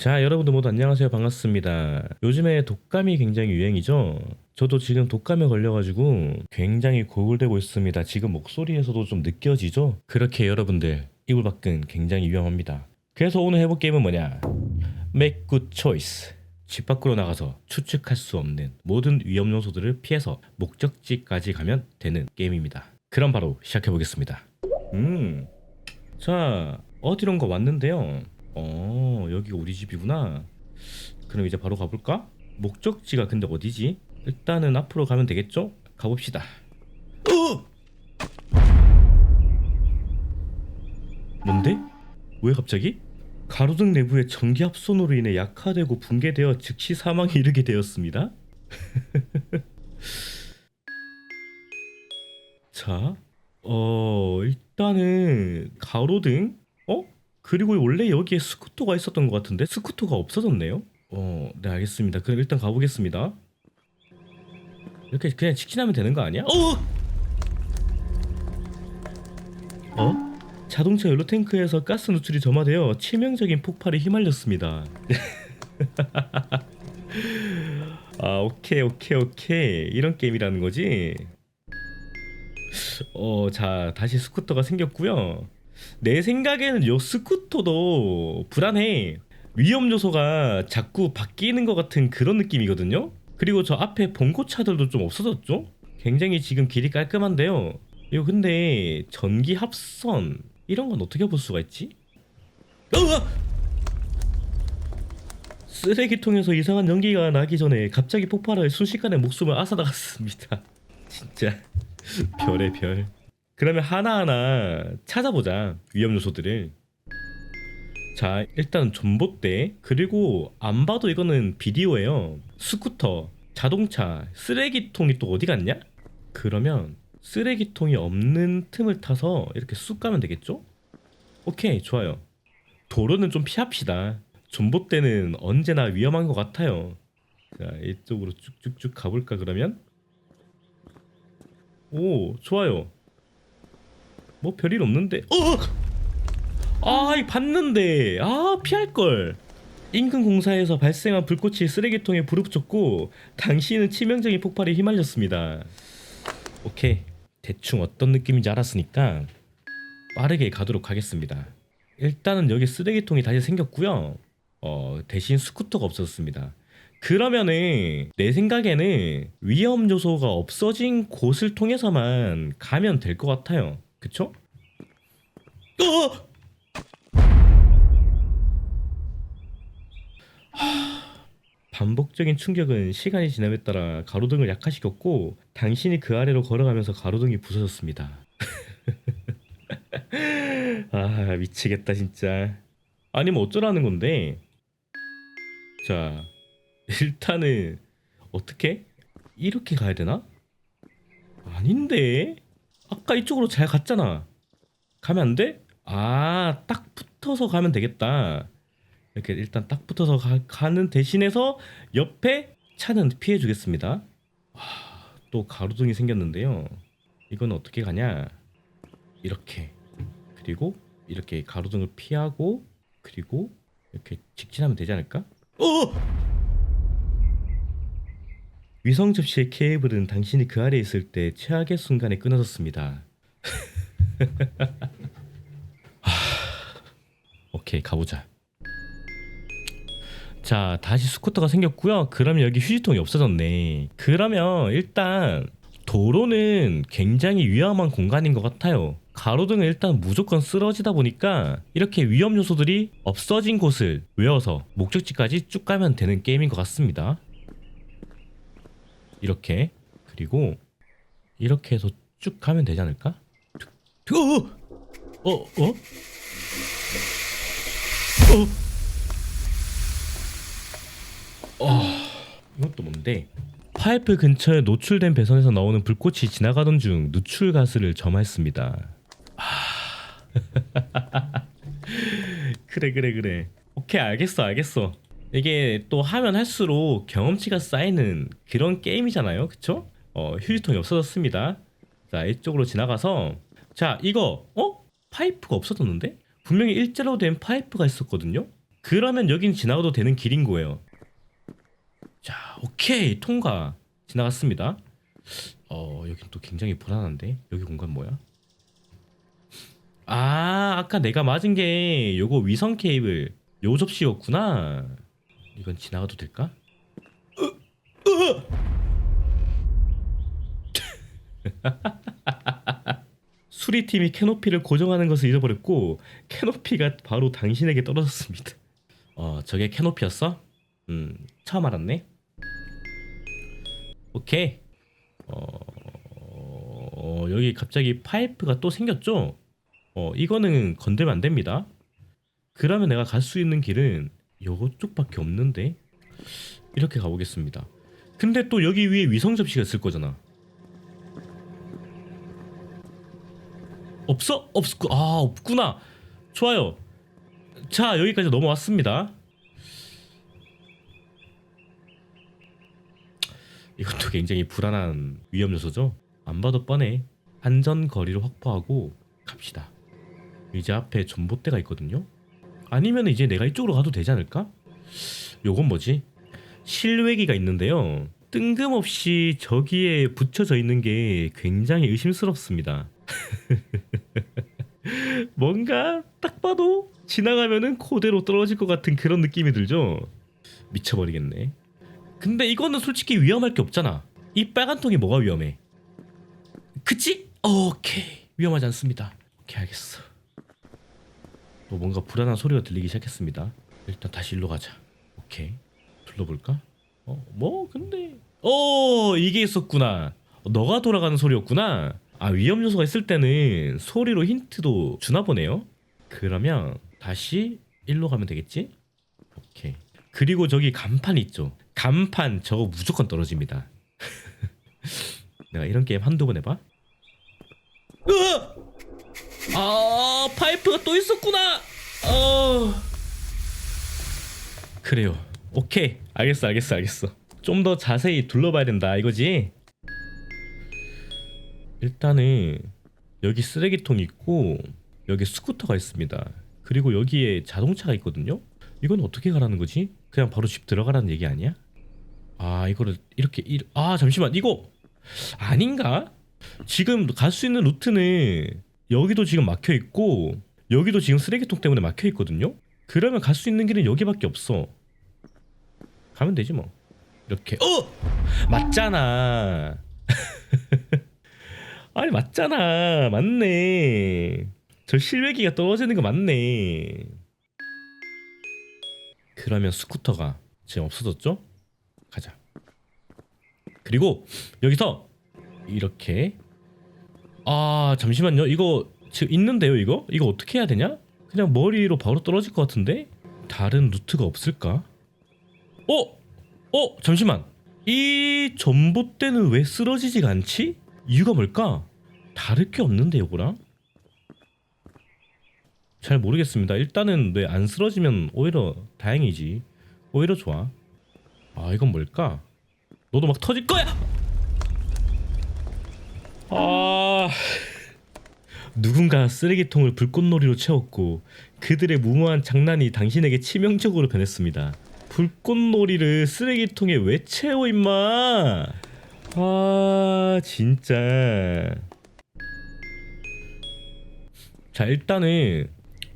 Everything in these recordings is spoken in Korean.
자, 여러분들 모두 안녕하세요. 반갑습니다. 요즘에 독감이 굉장히 유행이죠. 저도 지금 독감에 걸려가지고 굉장히 고글되고 있습니다. 지금 목소리에서도 좀 느껴지죠? 그렇게 여러분들 이불 밖은 굉장히 위험합니다. 그래서 오늘 해볼 게임은 뭐냐? Make good choice. 집 밖으로 나가서 추측할 수 없는 모든 위험 요소들을 피해서 목적지까지 가면 되는 게임입니다. 그럼 바로 시작해 보겠습니다. 음, 자 어디론가 왔는데요. 어 여기가 우리 집이구나. 그럼 이제 바로 가볼까? 목적지가 근데 어디지? 일단은 앞으로 가면 되겠죠? 가봅시다. 어! 뭔데? 왜 갑자기? 가로등 내부의 전기 합선으로 인해 약화되고 붕괴되어 즉시 사망에 이르게 되었습니다. 자, 어 일단은 가로등, 어? 그리고 원래 여기에 스쿠터가 있었던 것 같은데 스쿠터가 없어졌네요. 어, 네 알겠습니다. 그럼 일단 가보겠습니다. 이렇게 그냥 직진하면 되는 거 아니야? 어? 어? 자동차 연료 탱크에서 가스 누출이 점화되어 치명적인 폭발에 휘말렸습니다. 아 오케이 오케이 오케이 이런 게임이라는 거지. 어, 자 다시 스쿠터가 생겼고요. 내 생각에는 요 스쿠터도 불안해. 위험 요소가 자꾸 바뀌는 것 같은 그런 느낌이거든요. 그리고 저 앞에 봉고차들도 좀 없어졌죠? 굉장히 지금 길이 깔끔한데요. 이거 근데 전기 합선 이런 건 어떻게 볼 수가 있지? 으아! 쓰레기통에서 이상한 연기가 나기 전에 갑자기 폭발하여 순식간에 목숨을 앗아나갔습니다. 진짜 별의 별. 그러면 하나하나 찾아보자 위험 요소들을. 자 일단 전봇대 그리고 안 봐도 이거는 비디오예요. 스쿠터, 자동차, 쓰레기통이 또 어디 갔냐? 그러면 쓰레기통이 없는 틈을 타서 이렇게 쑥 가면 되겠죠? 오케이 좋아요. 도로는 좀 피합시다. 전봇대는 언제나 위험한 것 같아요. 자 이쪽으로 쭉쭉쭉 가볼까 그러면? 오 좋아요. 뭐 별일 없는데. 어! 아, 이 봤는데. 아, 피할 걸. 인근 공사에서 발생한 불꽃이 쓰레기통에 붙였고 당시에는 치명적인 폭발에 휘말렸습니다. 오케이. 대충 어떤 느낌인지 알았으니까 빠르게 가도록 하겠습니다. 일단은 여기 쓰레기통이 다시 생겼고요. 어, 대신 스쿠터가 없어졌습니다. 그러면은 내 생각에는 위험 요소가 없어진 곳을 통해서만 가면 될 것 같아요. 그쵸? 어! 하, 반복적인 충격은 시간이 지남에 따라 가로등을 약화시켰고 당신이 그 아래로 걸어가면서 가로등이 부서졌습니다. 아 미치겠다 진짜. 아니 뭐 어쩌라는 건데? 자 일단은 어떻게 이렇게 가야 되나? 아닌데 아까 이쪽으로 잘 갔잖아. 가면 안 돼? 아, 딱 붙어서 가면 되겠다. 이렇게 일단 딱 붙어서 가, 는 대신에서 옆에 차는 피해 주겠습니다. 또 가로등이 생겼는데요. 이건 어떻게 가냐? 이렇게. 그리고 이렇게 가로등을 피하고 그리고 이렇게 직진하면 되지 않을까? 어! 위성 접시의 케이블은 당신이 그 아래에 있을 때 최악의 순간에 끊어졌습니다. 오케이 가보자. 자 다시 스쿠터가 생겼고요. 그러면 여기 휴지통이 없어졌네. 그러면 일단 도로는 굉장히 위험한 공간인 것 같아요. 가로등은 일단 무조건 쓰러지다 보니까 이렇게 위험 요소들이 없어진 곳을 외워서 목적지까지 쭉 가면 되는 게임인 것 같습니다. 이렇게 그리고 이렇게 해서 쭉 가면 되지 않을까? 어? 어? 어? 어? 어? 이것도 뭔데? 파이프 근처에 노출된 배선에서 나오는 불꽃이 지나가던 중 누출 가스를 점했습니다. 아... 그래 그래 그래. 오케이 알겠어 알겠어. 이게 또 하면 할수록 경험치가 쌓이는 그런 게임이잖아요. 그쵸? 어, 휴지통이 없어졌습니다. 자, 이쪽으로 지나가서 자, 이거 어? 파이프가 없어졌는데? 분명히 일자로 된 파이프가 있었거든요. 그러면 여긴 지나가도 되는 길인 거예요. 자, 오케이 통과 지나갔습니다. 어, 여긴 또 굉장히 불안한데 여기 공간 뭐야? 아, 아까 내가 맞은 게 요거 위성 케이블 요 접시였구나. 이건 지나가도 될까? 수리팀이 캐노피를 고정하는 것을 잃어버렸고 캐노피가 바로 당신에게 떨어졌습니다. 어, 저게 캐노피였어? 음, 처음 알았네. 오케이. 어, 어, 여기 갑자기 파이프가 또 생겼죠? 어, 이거는 건들면 안 됩니다. 그러면 내가 갈 수 있는 길은 요쪽밖에 없는데 이렇게 가보겠습니다. 근데 또 여기 위에 위성 접시가 있을 거잖아. 없어? 없, 아 없구나. 좋아요. 자 여기까지 넘어왔습니다. 이것도 굉장히 불안한 위험 요소죠. 안 봐도 뻔해. 안전 거리를 확보하고 갑시다. 이제 앞에 전봇대가 있거든요. 아니면 이제 내가 이쪽으로 가도 되지 않을까? 요건 뭐지? 실외기가 있는데요. 뜬금없이 저기에 붙여져 있는 게 굉장히 의심스럽습니다. 뭔가 딱 봐도 지나가면은 그대로 떨어질 것 같은 그런 느낌이 들죠. 미쳐버리겠네. 근데 이거는 솔직히 위험할 게 없잖아. 이 빨간 통이 뭐가 위험해? 그치? 오케이 위험하지 않습니다. 오케이 알겠어. 또 뭔가 불안한 소리가 들리기 시작했습니다. 일단 다시 일로 가자. 오케이 둘러볼까? 어 뭐 근데 어 이게 있었구나. 어, 너가 돌아가는 소리였구나. 아 위험 요소가 있을 때는 소리로 힌트도 주나 보네요. 그러면 다시 일로 가면 되겠지? 오케이. 그리고 저기 간판 있죠. 간판 저거 무조건 떨어집니다. 내가 이런 게임 한두 번 해봐. 으아! 아 파이프가 또 있었구나. 어. 그래요. 오케이. 알겠어, 알겠어, 알겠어. 좀 더 자세히 둘러봐야 된다 이거지. 일단은 여기 쓰레기통 있고 여기 스쿠터가 있습니다. 그리고 여기에 자동차가 있거든요. 이건 어떻게 가라는 거지? 그냥 바로 집 들어가라는 얘기 아니야? 아 이거를 이렇게 이- 아 잠시만 이거 아닌가? 지금 갈 수 있는 루트는 여기도 지금 막혀 있고 여기도 지금 쓰레기통 때문에 막혀 있거든요. 그러면 갈 수 있는 길은 여기밖에 없어. 가면 되지 뭐. 이렇게 어 맞잖아. 아니 맞잖아 맞네. 저 실외기가 떨어지는 거 맞네. 그러면 스쿠터가 지금 없어졌죠? 가자. 그리고 여기서 이렇게 아 잠시만요 이거 지금 있는데요 이거 이거 어떻게 해야 되냐? 그냥 머리로 바로 떨어질 것 같은데 다른 루트가 없을까? 어? 어 잠시만 이 전봇대는 왜 쓰러지지가 않지? 이유가 뭘까? 다를 게 없는데 요거랑 잘 모르겠습니다. 일단은 왜 안 쓰러지면 오히려 다행이지. 오히려 좋아. 아 이건 뭘까? 너도 막 터질 거야. 아 누군가 쓰레기통을 불꽃놀이로 채웠고 그들의 무모한 장난이 당신에게 치명적으로 변했습니다. 불꽃놀이를 쓰레기통에 왜 채워 임마? 아 진짜. 자 일단은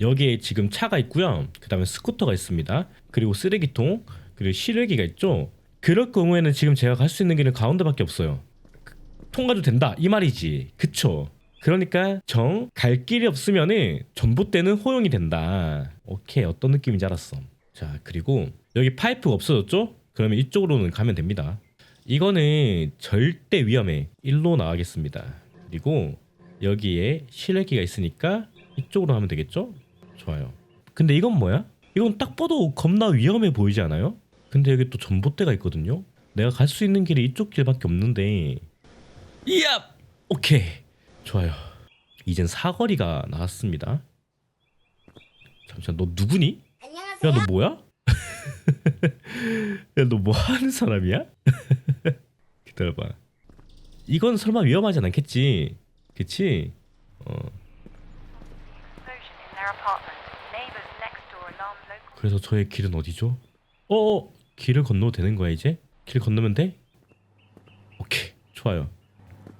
여기에 지금 차가 있고요. 그 다음에 스쿠터가 있습니다. 그리고 쓰레기통 그리고 실외기가 있죠. 그럴 경우에는 지금 제가 갈 수 있는 길은 가운데밖에 없어요. 그- 통과도 된다 이 말이지. 그쵸? 그러니까 정 갈 길이 없으면은 전봇대는 호용이 된다. 오케이 어떤 느낌인지 알았어. 자 그리고 여기 파이프가 없어졌죠? 그러면 이쪽으로는 가면 됩니다. 이거는 절대 위험해. 일로 나가겠습니다. 그리고 여기에 실외기가 있으니까 이쪽으로 하면 되겠죠? 좋아요. 근데 이건 뭐야? 이건 딱 봐도 겁나 위험해 보이지 않아요? 근데 여기 또 전봇대가 있거든요. 내가 갈 수 있는 길이 이쪽 길밖에 없는데. 이야! 오케이. 좋아요. 이젠 사거리가 나왔습니다. 잠시만 너 누구니? 안녕하세요. 야너 뭐야? 야 너 뭐 하는 사람이야? 기다려봐. 이건 설마 위험하진 않겠지? 그치? 어. 그래서 저의 길은 어디죠? 어, 길을 건너도 되는 거야 이제? 길 건너면 돼? 오케이, 좋아요.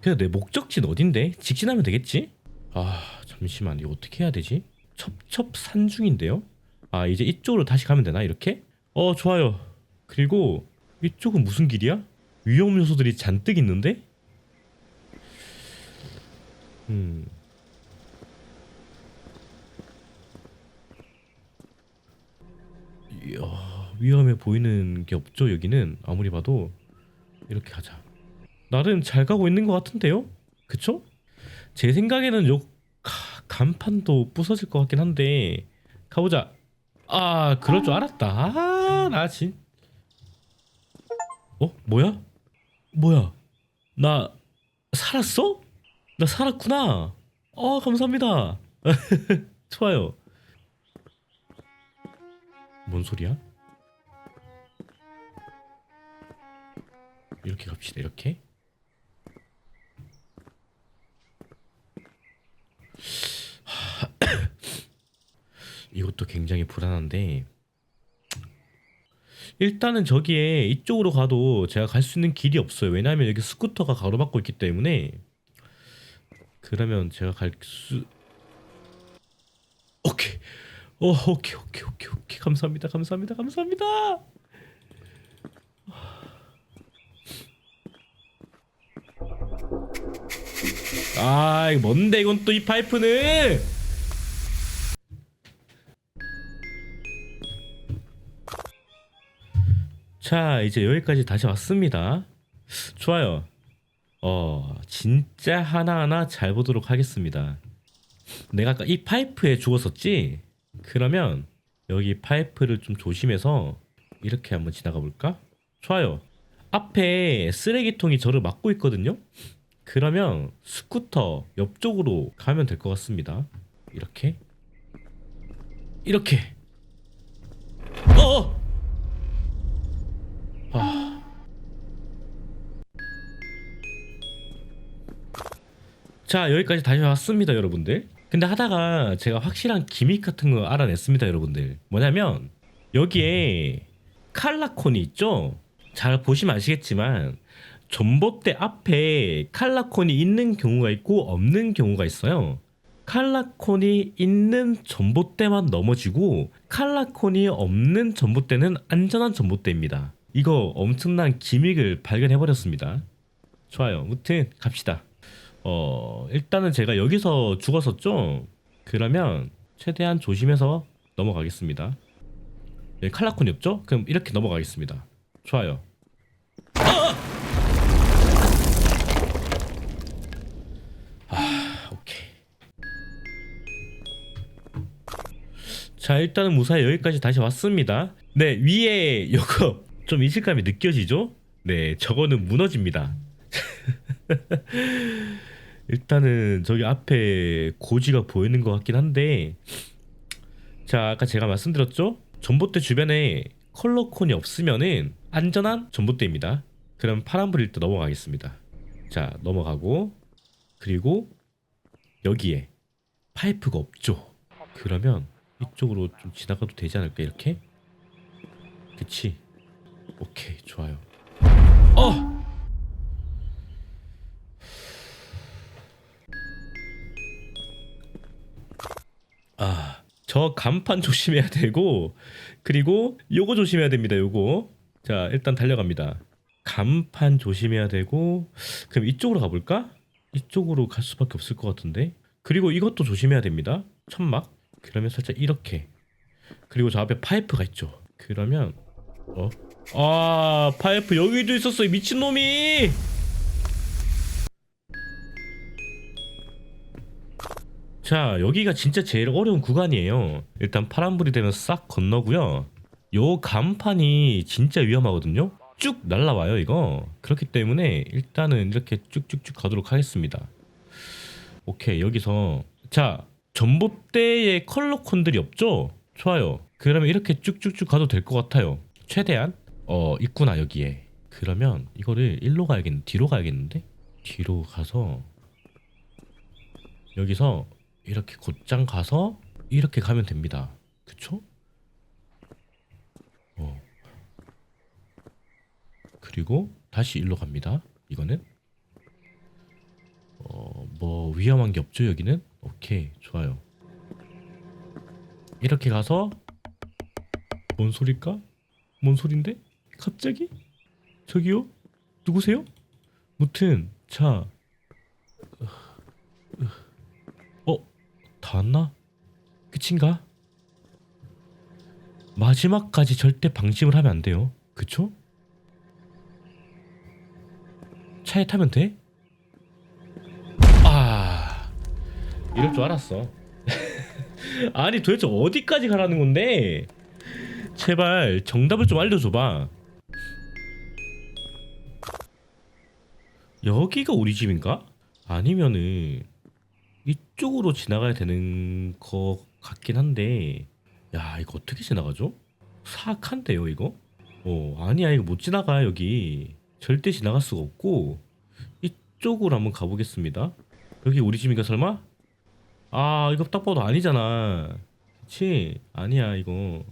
그래서 내 목적지는 어딘데? 직진하면 되겠지? 아, 잠시만 이거 어떻게 해야 되지? 첩첩산중인데요? 아, 이제 이쪽으로 다시 가면 되나 이렇게? 어, 좋아요. 그리고 이쪽은 무슨 길이야? 위험 요소들이 잔뜩 있는데? 음. 이야, 위험해 보이는 게 없죠 여기는 아무리 봐도 이렇게 가자 나름 잘 가고 있는 것 같은데요 그쵸? 제 생각에는 요 가- 간판도 부서질 것 같긴 한데 가보자 아 그럴 줄 알았다 아 나 진... 어? 뭐야? 뭐야 나 살았어? 나 살았구나 어 감사합니다 좋아요 뭔 소리야? 이렇게 갑시다. 이렇게. 이 것도 굉장히 불안한데 일단은 저기에 이쪽으로 가도 제가 갈 수 있는 길이 없어요. 왜냐하면 여기 스쿠터가 가로막고 있기 때문에 그러면 제가 갈 수 오케이 어, 오케이, 오케이, 오케이, 오케이. 감사합니다, 감사합니다, 감사합니다. 아, 이거 뭔데 이건 또 이 파이프는? 자, 이제 여기까지 다시 왔습니다. 좋아요. 어, 진짜 하나하나 잘 보도록 하겠습니다. 내가 아까 이 파이프에 죽었었지? 그러면 여기 파이프를 좀 조심해서 이렇게 한번 지나가 볼까? 좋아요. 앞에 쓰레기통이 저를 막고 있거든요. 그러면 스쿠터 옆쪽으로 가면 될 것 같습니다. 이렇게 이렇게 자 여기까지 다시 왔습니다 여러분들. 근데 하다가 제가 확실한 기믹 같은 거 알아냈습니다 여러분들. 뭐냐면 여기에 칼라콘이 있죠? 잘 보시면 아시겠지만 전봇대 앞에 칼라콘이 있는 경우가 있고 없는 경우가 있어요. 칼라콘이 있는 전봇대만 넘어지고 칼라콘이 없는 전봇대는 안전한 전봇대입니다. 이거 엄청난 기믹을 발견해버렸습니다. 좋아요. 무튼 갑시다 어 일단은 제가 여기서 죽었었죠. 그러면 최대한 조심해서 넘어가겠습니다. 여기 칼라콘이 없죠? 그럼 이렇게 넘어가겠습니다. 좋아요. 아, 오케이. 자 일단은 무사히 여기까지 다시 왔습니다. 네 위에 요거 좀 이질감이 느껴지죠? 네 저거는 무너집니다. 일단은 저기 앞에 고지가 보이는 것 같긴 한데 자 아까 제가 말씀드렸죠? 전봇대 주변에 컬러콘이 없으면은 안전한 전봇대입니다. 그럼 파란불일 때 넘어가겠습니다. 자 넘어가고 그리고 여기에 파이프가 없죠? 그러면 이쪽으로 좀 지나가도 되지 않을까 이렇게? 그치? 오케이 좋아요. 어 아, 저 간판 조심해야 되고 그리고 요거 조심해야 됩니다. 요거. 자, 일단 달려갑니다. 간판 조심해야 되고 그럼 이쪽으로 가볼까? 이쪽으로 갈 수밖에 없을 것 같은데. 그리고 이것도 조심해야 됩니다. 천막. 그러면 살짝 이렇게. 그리고 저 앞에 파이프가 있죠. 그러면 어? 아, 파이프 여기도 있었어. 이 미친놈이. 자 여기가 진짜 제일 어려운 구간이에요. 일단 파란불이 되면 싹 건너고요. 요 간판이 진짜 위험하거든요. 쭉 날라와요 이거. 그렇기 때문에 일단은 이렇게 쭉쭉쭉 가도록 하겠습니다. 오케이 여기서. 자 전봇대에 컬러콘들이 없죠? 좋아요. 그러면 이렇게 쭉쭉쭉 가도 될 것 같아요. 최대한. 어 있구나 여기에. 그러면 이거를 일로 가야겠는 뒤로 가야겠는데? 뒤로 가서 여기서 이렇게 곧장 가서 이렇게 가면 됩니다. 그쵸? 어. 그리고 다시 일로 갑니다. 이거는 어, 뭐 위험한 게 없죠 여기는? 오케이 좋아요. 이렇게 가서 뭔 소릴까? 뭔 소린데? 갑자기? 저기요? 누구세요? 무튼 자 다 왔나? 끝인가? 마지막까지 절대 방심을 하면 안 돼요. 그쵸? 차에 타면 돼? 아, 이럴 줄 알았어. 아니 도대체 어디까지 가라는 건데? 제발 정답을 좀 알려줘봐. 여기가 우리 집인가? 아니면은 이 쪽으로 지나가야 되는 것 같긴 한데 야 이거 어떻게 지나가죠? 사악한데요 이거? 어 아니야 이거 못 지나가 여기 절대 지나갈 수가 없고 이쪽으로 한번 가보겠습니다 여기 우리 집인가 설마? 아 이거 딱 봐도 아니잖아 그치? 아니야 이거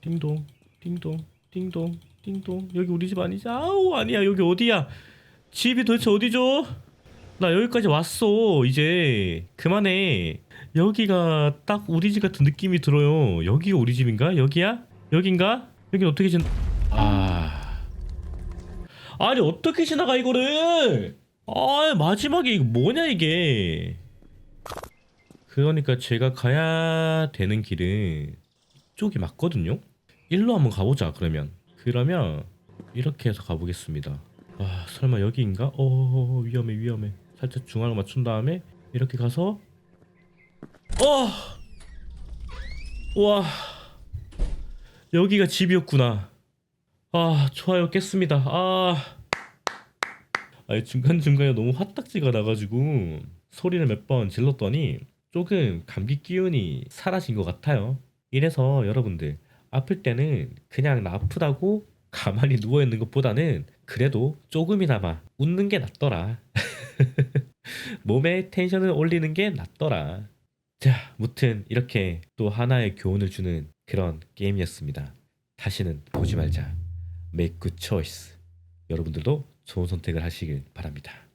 띵동 띵동 띵동 띵동 여기 우리 집 아니지? 아우 아니야 여기 어디야 집이 도대체 어디죠? 나 여기까지 왔어 이제. 그만해. 여기가 딱 우리 집 같은 느낌이 들어요. 여기가 우리 집인가? 여기야? 여긴가? 여긴 어떻게 지... 아... 아니 어떻게 지나가 이거를? 아 마지막에 이거 뭐냐 이게? 그러니까 제가 가야 되는 길은 이쪽이 맞거든요? 일로 한번 가보자 그러면. 그러면 이렇게 해서 가보겠습니다. 아 설마 여기인가? 어 위험해 위험해 살짝 중앙을 맞춘 다음에 이렇게 가서 어! 와. 여기가 집이었구나. 아 좋아요. 깼습니다. 아. 아니 중간중간에 너무 화딱지가 나가지고 소리를 몇 번 질렀더니 조금 감기 기운이 사라진 것 같아요. 이래서 여러분들 아플 때는 그냥 나 아프다고 가만히 누워있는 것보다는 그래도 조금이나마 웃는 게 낫더라 몸에 텐션을 올리는 게 낫더라. 자, 무튼 이렇게 또 하나의 교훈을 주는 그런 게임이었습니다. 다시는 보지 말자. Make good choice. 여러분들도 좋은 선택을 하시길 바랍니다.